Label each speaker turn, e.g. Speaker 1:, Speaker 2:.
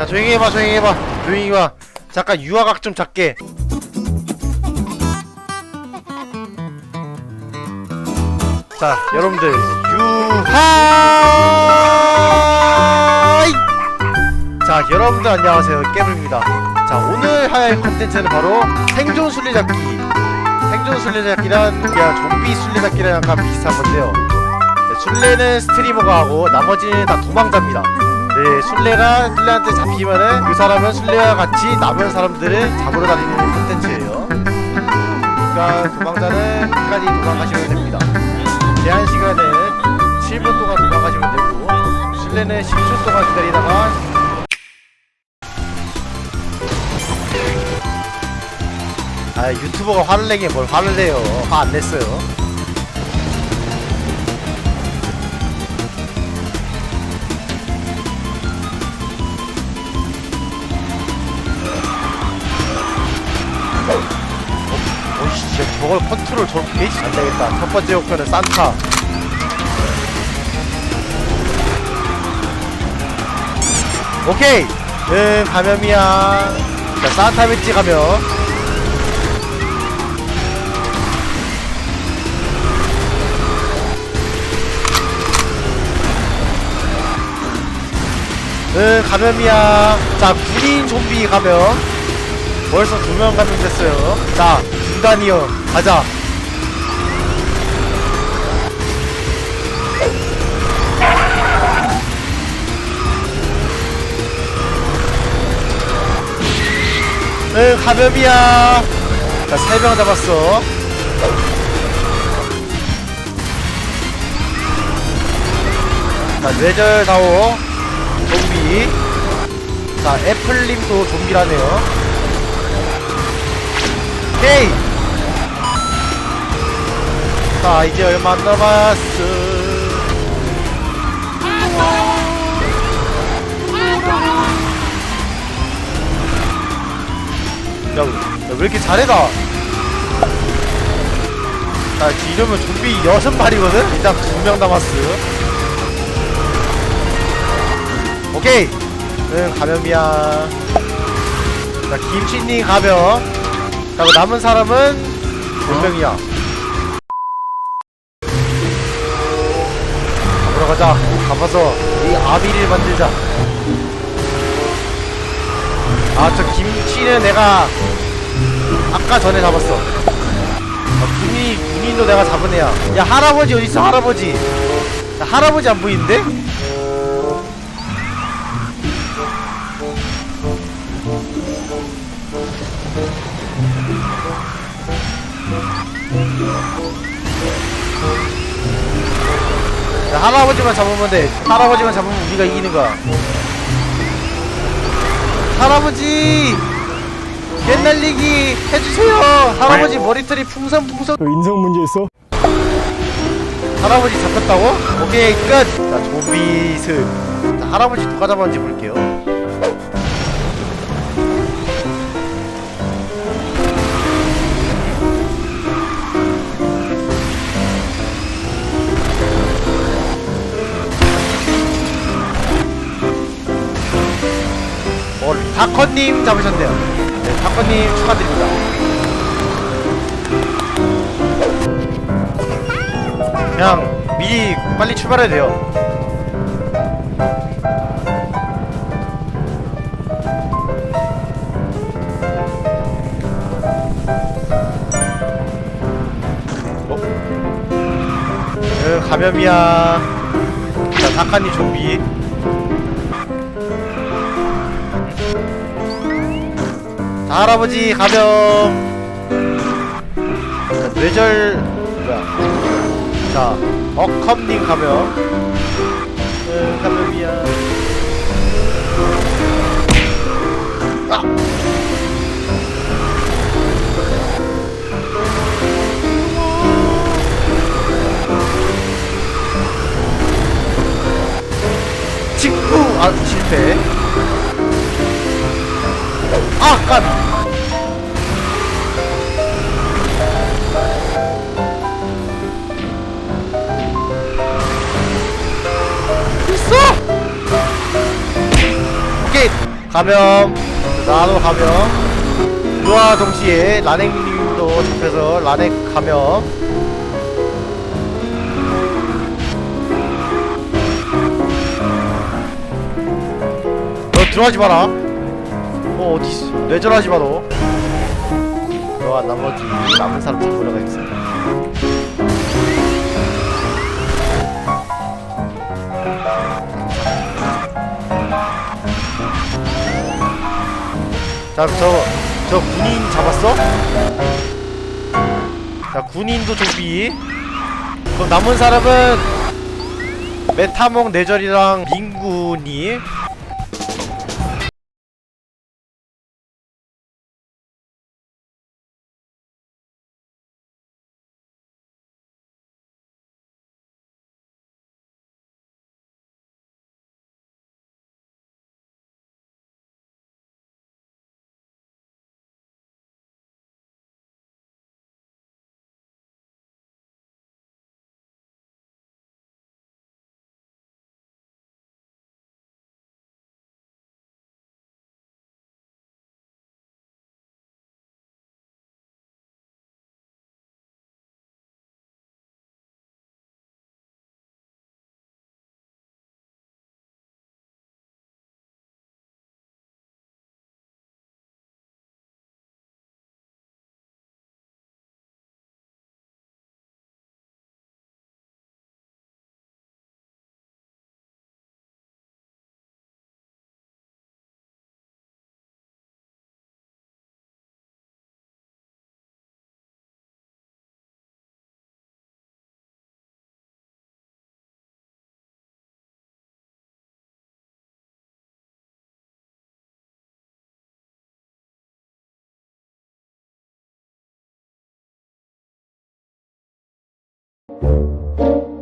Speaker 1: 자 조용히 해봐 조용히 해봐. 조용히 해봐. 잠깐 유화각 좀 잡게. 자 여러분들. 유하이! 자 여러분들 안녕하세요. 깨블입니다. 자 오늘 할 컨텐츠는 바로 생존 술래잡기. 생존 술래잡기란 그냥 좀비 술래잡기랑 약간 비슷한 건데요. 네, 술래는 스트리머가 하고 나머지는 다 도망자입니다 네 술래가 술래한테 잡히면은 그 사람은 술래와 같이 남은 사람들을 잡으러 다니는 컨텐츠예요. 그러니까 도망자는 끝까지 도망가시면 됩니다. 제한 시간은 7분 동안 도망가시면 되고 술래는 10초 동안 기다리다가 아 유튜버가 화를 내게 뭘 화를 내요. 화 안 냈어요 진짜 저걸 컨트롤 저렇게 해? 안 되겠다. 첫 번째 목표는 산타. 오케이. 응 감염이야. 자 산타 배지 감염. 응 감염이야. 자 군인 좀비 감염 벌써 두 명 감염됐어요. 자 군단이요 가자. 응 감염이야. 자 세 명 잡았어. 자 뇌절 다오. 좀비. 자 애플님도 좀비라네요 오케이. 자 이제 얼마 안 남았어. 야, 야, 왜 이렇게 잘해 나? 자 이러면 좀비 여섯 마리거든? 일단 두명 남았어. 오케이. 응 감염이야. 자 김치님 감염 자 그럼 남은 사람은 몇 명이야. 잡으러 가자. 가봐서 이 아비를 만들자. 아 저 김치는 내가 아까 전에 잡았어. 아, 군인, 군인도 내가 잡은 애야. 야 할아버지 어딨어? 할아버지. 야, 할아버지 안 보이는데? 할아버지만 잡으면 돼. 할아버지만 잡으면 우리가 이기는 거야. 할아버지! 옛날리기 해주세요! 할아버지 머리털이 풍선풍선.
Speaker 2: 너 인성 문제 있어?
Speaker 1: 할아버지 잡혔다고? 오케이, 끝! 자, 좀비스. 자, 할아버지 누가 잡았는지 볼게요. 다커님 잡으셨네요. 네, 다커님 축하드립니다. 그냥 미리 빨리 출발해야 돼요. 어? 응, 감염이야. 자, 다카니 좀비. 할아버지 감염. 자, 뇌절 뭐야? 자, 어컴님 감염. 응, 감염이야. 아! 직구! 아, 실패. 아, 깜! 있 감염 나도 감염 그와 동시에 라넥님도 잡혀서 라넥 감염 너 들어가지 마라. 어 어디 있어? 뇌절하지 마너. 너와 나머지 남은 사람 잡으러 가겠습 자, 저, 저 군인 잡았어? 자, 군인도 좀비. 그럼 남은 사람은 메타몽 내절이랑 민군이. えっ?